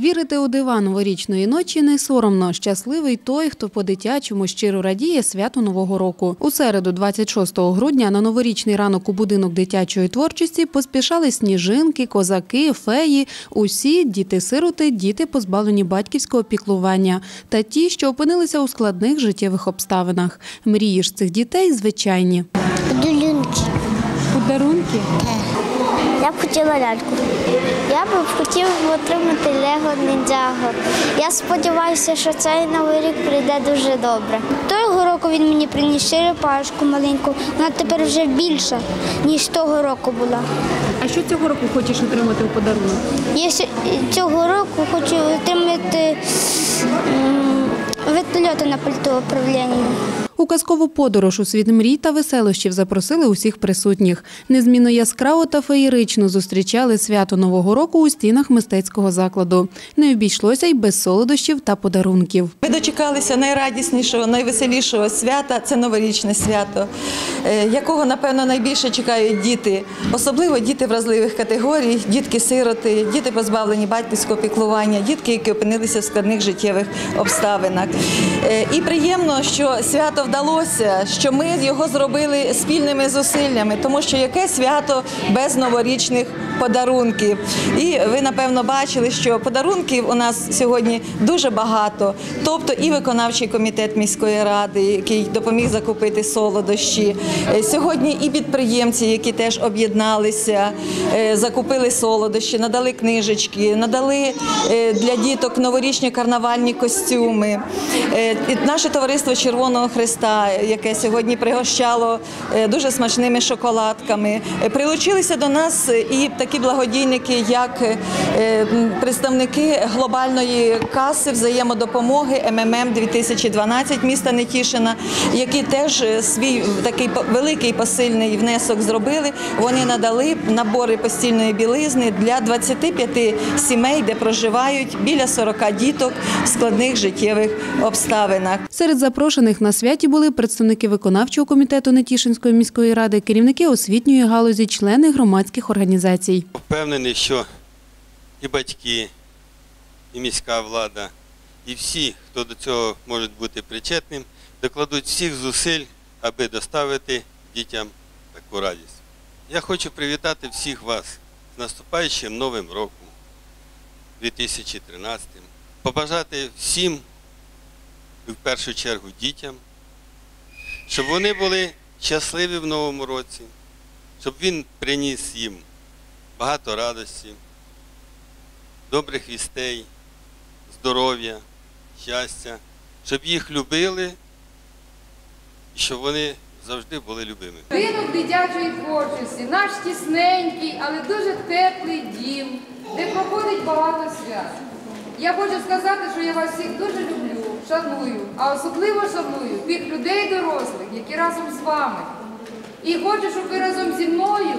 Вірити у дива новорічної ночі не соромно. Щасливий той, хто по-дитячому щиро радіє святу Нового року. У середу, 26 грудня, на новорічний ранок у будинок дитячої творчості поспішали сніжинки, козаки, феї, усі діти-сироти, діти позбавлені батьківського піклування та ті, що опинилися у складних життєвих обставинах. Мрії ж цих дітей звичайні. Долюнки. Подарунки Я б хотіла ляльку. Я б хотів отримати Лего Ніндзяго. Я сподіваюся, що цей новий рік прийде дуже добре. Того року він мені приніс черепашку маленьку. Вона тепер вже більша, ніж того року була. А що цього року хочеш отримати у подарунок? Я цього року хочу отримати вертольоти на пульту управління. У казкову подорож у світ мрій та веселощів запросили усіх присутніх. Незмінно яскраво та феєрично зустрічали свято Нового року у стінах мистецького закладу. Не обійшлося й без солодощів та подарунків. Ми дочекалися найрадіснішого, найвеселішого свята це новорічне свято, е, якого, напевно, найбільше чекають діти, особливо діти вразливих категорій, дітки-сироти, діти позбавлені батьківського піклування, дітки, які опинилися в складних життєвих обставинах. Е, І приємно, що свято вдалося, що ми його зробили спільними зусиллями, тому що яке свято без новорічних подарунків. І ви напевно бачили, що подарунків у нас сьогодні дуже багато. Тобто і виконавчий комітет міської ради, який допоміг закупити солодощі. Е, Сьогодні і підприємці, які теж об'єдналися, е, закупили солодощі, надали книжечки, надали е, для діток новорічні карнавальні костюми. Наше товариство Червоного Христа, яке сьогодні пригощало е, дуже смачними шоколадками. Е, Прилучилися до нас і такі благодійники, як е, представники глобальної каси взаємодопомоги МММ 2012 міста Нетішина, які теж свій такий великий посильний внесок зробили. Вони надали набори постільної білизни для 25 сімей, де проживають біля 40 діток в складних життєвих обставинах. Серед запрошених на святі були представники виконавчого комітету Нетішинської міської ради, керівники освітньої галузі, члени громадських організацій. Впевнений, що і батьки, і міська влада, і всі, хто до цього може бути причетним, докладуть всіх зусиль, аби доставити дітям таку радість. Я хочу привітати всіх вас з наступаючим Новим роком 2013, побажати всім, в першу чергу дітям, щоб вони були щасливі в новому році, щоб він приніс їм багато радості, добрих вістей, здоров'я, щастя, щоб їх любили і щоб вони завжди були любими. Ринок дитячої творчості, наш тісненький, але дуже теплий дім, де проходить багато свят. Я хочу сказати, що я вас всіх дуже люблю, шаную, а особливо шаную тих людей дорослих, які разом з вами. І хочу, щоб ви разом зі мною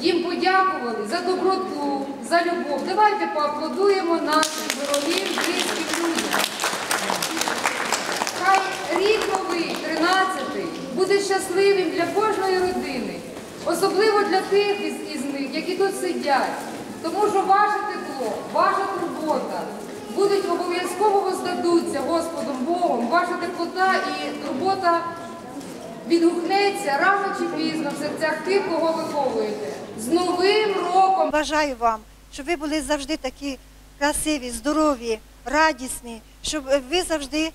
їм подякували за доброту, за любов. Давайте поаплодуємо нашим дорогим близьким людям. Хай рік новий, 13-й, буде щасливим для кожної родини, особливо для тих із, із них, які тут сидять. Тому що ваше тепло, ваша турбота будуть обов'язково воздадуться Господом Богом, ваша теплота і турбота відгукнеться рано чи пізно в серцях тих, кого виховуєте. З Новим роком! Бажаю вам, щоб ви були завжди такі красиві, здорові, радісні, щоб ви завжди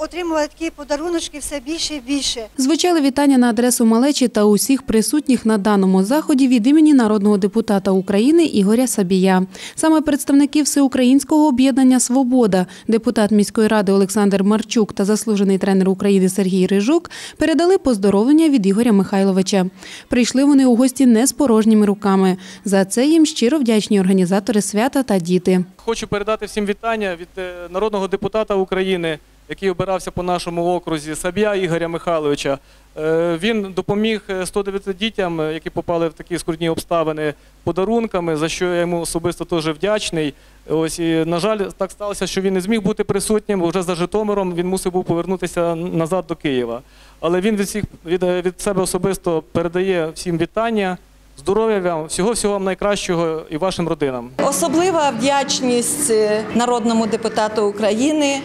отримували такі подаруночки все більше і більше. Звучали вітання на адресу малечі та усіх присутніх на даному заході від імені народного депутата України Ігоря Сабія. Саме представники всеукраїнського об'єднання Свобода, депутат міської ради Олександр Марчук та заслужений тренер України Сергій Рижук передали поздоровлення від Ігоря Михайловича. Прийшли вони у гості не з порожніми руками. За це їм щиро вдячні організатори свята та діти. Хочу передати всім вітання від е, народного депутата України, який обирався по нашому окрузі, Сабія Ігоря Михайловича. Е, Він допоміг е, 109 дітям, е, які попали в такі скрутні обставини, подарунками, за що я йому особисто теж вдячний. Ось і на жаль, так сталося, що він не зміг бути присутнім. Вже за Житомиром він мусив був повернутися назад до Києва. Але він від всіх від, е, від себе особисто передає всім вітання Здоров'я вам, всього всього вам найкращого і вашим родинам. Особлива вдячність е, народному депутату України е,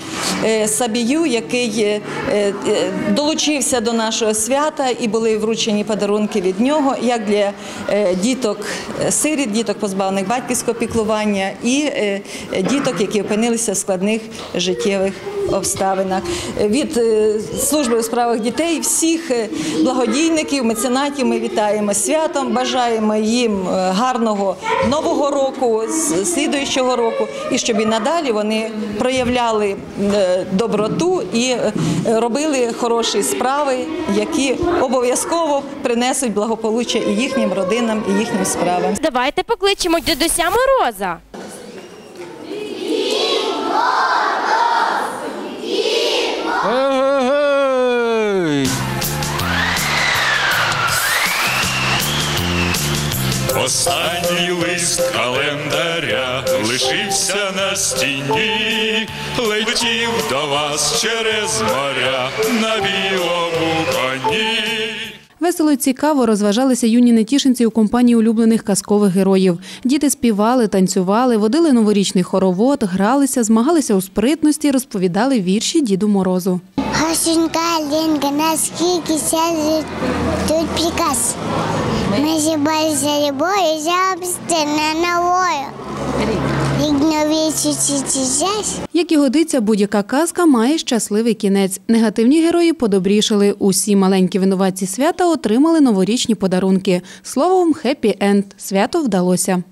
Сабію, який е, е, долучився до нашого свята і були вручені подарунки від нього, як для е, діток е, сиріт, діток позбавлених батьківського піклування і е, діток, які опинилися в складних життєвих обставинах. Від е, служби у справах дітей всіх е, благодійників, меценатів ми вітаємо святом, бажаємо їм е, гарного нового року, слідуючого року, і щоб і надалі вони проявляли е, доброту і е, робили хороші справи, які обов'язково принесуть благополуччя і їхнім родинам, і їхнім справам. Давайте покличемо дідуся Мороза. Останній лист календаря лишився на стіні, летів до вас через моря на білому коні. Весело й цікаво розважалися юні нетішинці у компанії улюблених казкових героїв. Діти співали, танцювали, водили новорічний хоровод, гралися, змагалися у спритності, розповідали вірші Діду Морозу. Гасенька, Ленка, наскільки сяде тут приказ. Ми зібралися любою, завжди на новою. Як і годиться, будь-яка казка має щасливий кінець. Негативні герої подобрішали. Усі маленькі винуватці свята отримали новорічні подарунки. Словом, хеппі енд. Свято вдалося.